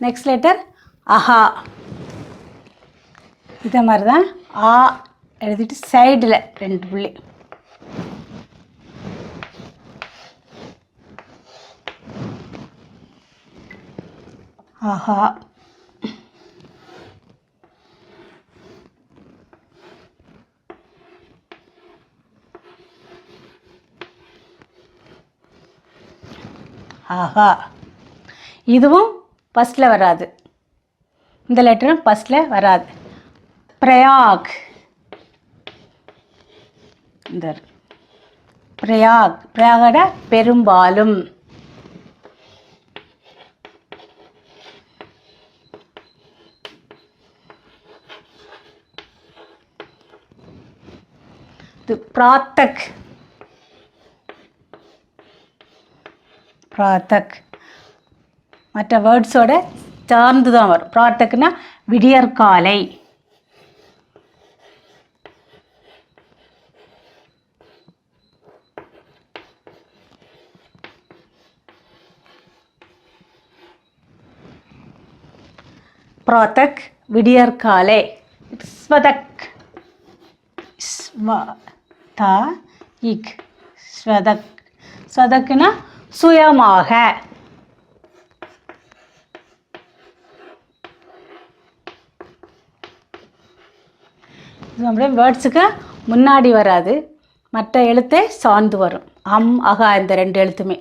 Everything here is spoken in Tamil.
நெக்ஸ்ட் லெட்டர் அஹா இதே மாதிரி தான் ஆ எழுதிட்டு சைடில் ரெண்டு புள்ளி. ஆஹா. ஆஹா. இதுவும் ஃபஸ்ட்டில் வராது. இந்த லெட்டரும் ஃபஸ்ட்டில் வராது. பிரயாக். இந்த பிரயாக். பிரயாகட பெரும்பாலும். இது பிராத்தக். பிராத்தக். மற்ற வேர்ட்ஸோட சார்ந்து தான் வரும். பிராத்தக்னா விடியற்காலை பிராத்தக் விடியற்காலை ஸ்வதக். ஸ்வ ஸ்வதக். ஸ்வதக்னா சுயமாக இது அப்படியே வேர்ட்ஸுக்கு முன்னாடி வராது. மற்ற எழுத்தே சார்ந்து வரும். அம் அகா இந்த ரெண்டு எழுத்துமே.